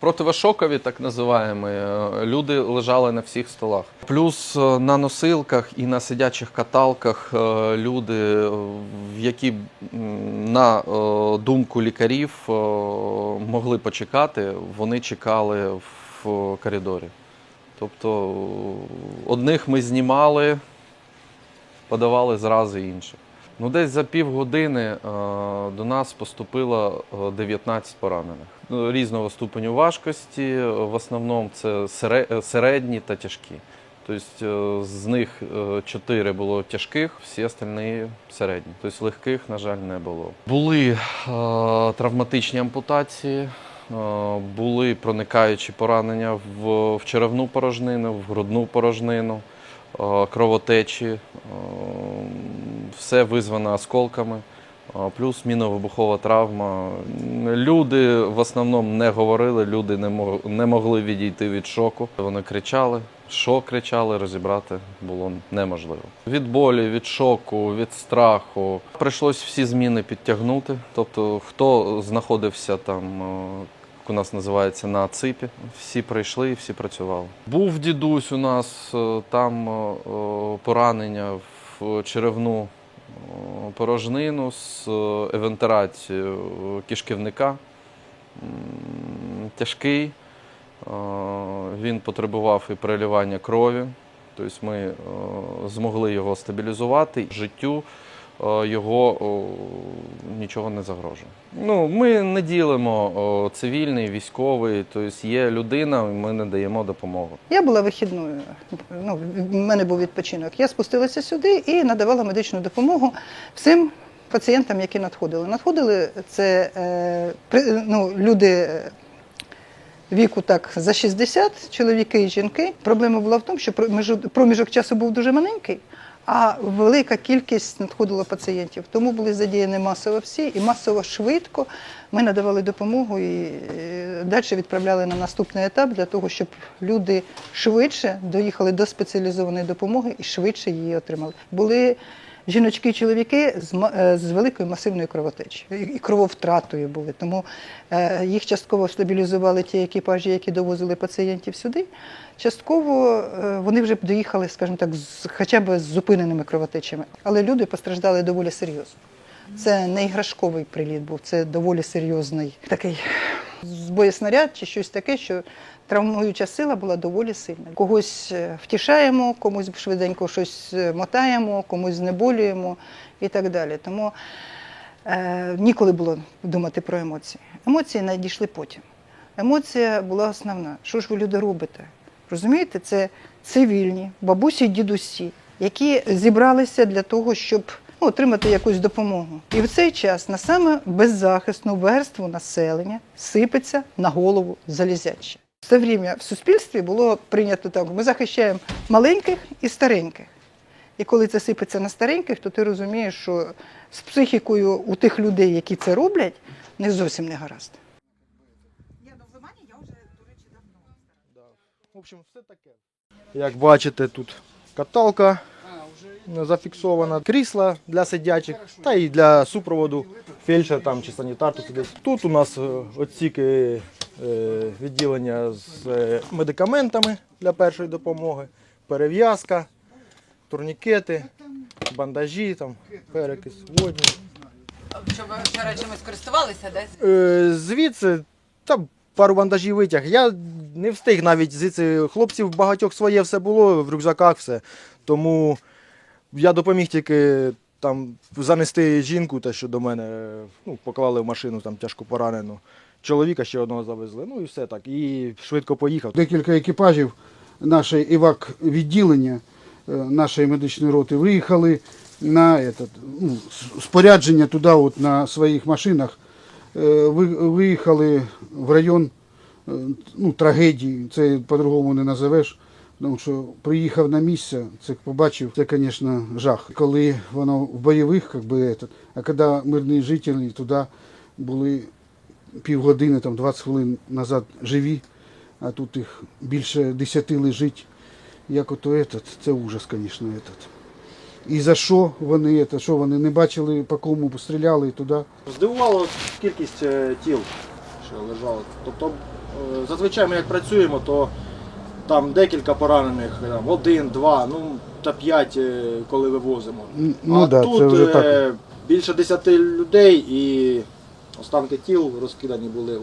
Противошокові, так називаємо, е, люди лежали на всіх столах. Плюс е, на носилках і на сидячих каталках е, люди, які на думку лікарів могли почекати, вони чекали в коридорі. Тобто одних ми знімали, подавали зразу інших. Ну, десь за півгодини е, до нас поступило е, 19 поранених. Ну, Різного ступеню важкості. е, В основному це е, середні та тяжкі. Тобто е, з них 4 було тяжких, всі остальні середні. Тобто легких, на жаль, не було. Були е, травматичні ампутації, е, були проникаючі поранення в, в черевну порожнину, в грудну порожнину, е, кровотечі. Все визвано осколками, плюс міновибухова травма. Люди в основному не говорили, люди не, мог, не могли відійти від шоку. Вони кричали. Що кричали, розібрати було неможливо. Від болі, від шоку, від страху. Прийшлось всі зміни підтягнути. Тобто, хто знаходився там, як у нас називається, на ципі, всі прийшли і всі працювали. Був дідусь у нас, е, там е, е, поранення в черевну порожнину з е, евентерацією кишківника. Тяжкий. Е, Він потребував і переливання крові. Тобто ми е, змогли його стабілізувати. Життю його нічого не загрожує. Ну, ми не ділимо о, цивільний, військовий, тобто є людина, ми не даємо допомогу. Я була вихідною. Ну, в мене був відпочинок. Я спустилася сюди і надавала медичну допомогу всім пацієнтам, які надходили. Надходили це е, ну, люди. е, Віку так за 60, чоловіки і жінки. Проблема була в тому, що проміжок часу був дуже маленький, а велика кількість надходила пацієнтів. Тому були задіяні масово всі, і масово швидко ми надавали допомогу і е, далі відправляли на наступний етап для того, щоб люди швидше доїхали до спеціалізованої допомоги і швидше її отримали. Були жіночки і чоловіки з, е, з великою масивною кровотечею і крововтратою були. Тому е, їх частково стабілізували ті екіпажі, які довозили пацієнтів сюди. Частково е, вони вже доїхали, скажімо так, з, хоча б з зупиненими кровотечами. Але люди постраждали доволі серйозно. Це не іграшковий приліт був, це доволі серйозний такий боєснаряд чи щось таке, що травмуюча сила була доволі сильна. Когось е, втішаємо, комусь швиденько щось е, мотаємо, комусь знеболюємо і так далі. Тому е, ніколи було думати про емоції. Емоції надійшли потім. Емоція була основна. Що ж ви люди робите? Розумієте, це цивільні, бабусі і дідусі, які зібралися для того, щоб ну, отримати якусь допомогу. І в цей час на саме беззахисну верству населення сипеться на голову залізяче. Все время в суспільстві було прийнято так: ми захищаємо маленьких і стареньких. І коли це сипеться на стареньких, то ти розумієш, що з психікою у тих людей, які це роблять, не зовсім не гаразд. Ну. В общем, все таке. Як бачите, тут каталка зафіксована, крісла для сидячих та і для супроводу фельдшер там чи санітар тут. Тут у нас е, е, відділення з е, медикаментами для першої допомоги, перев'язка, турнікети, бандажі, там, перекис водні. Що ви вчора чимось користувалися, десь? Е, Звідси там пару бандажів витяг. Я не встиг навіть звідси хлопців багатьох своє все було, в рюкзаках все. Тому я допоміг тільки там занести жінку, те, що до мене ну, поклали в машину там тяжко поранену. Чоловіка ще одного завезли. Ну і все так. І швидко поїхав. Декілька екіпажів нашої івак відділення е, нашої медичної роти виїхали на этот, ну, спорядження туди от, на своїх машинах. Е, ви- Виїхали в район е, ну, трагедії, це по-другому не називеш. Тому що приїхав на місце, це побачив, це, звісно, жах. Коли воно в бойових, як би, этот, а коли мирні жителі туди були півгодини, там 20 хвилин назад живі, а тут їх більше десяти лежить. Як ото этот, це ужас, звісно, этот. і за що вони це, що вони не бачили, по кому стріляли і туди. Здивувало кількість е, тіл, що лежало. Тобто, е, зазвичай ми як працюємо, то там декілька поранених, там, один, два, ну та п'ять, е, коли вивозимо. М, Ну а да, тут це вже е, так. більше десяти людей і останки тіл розкидані були.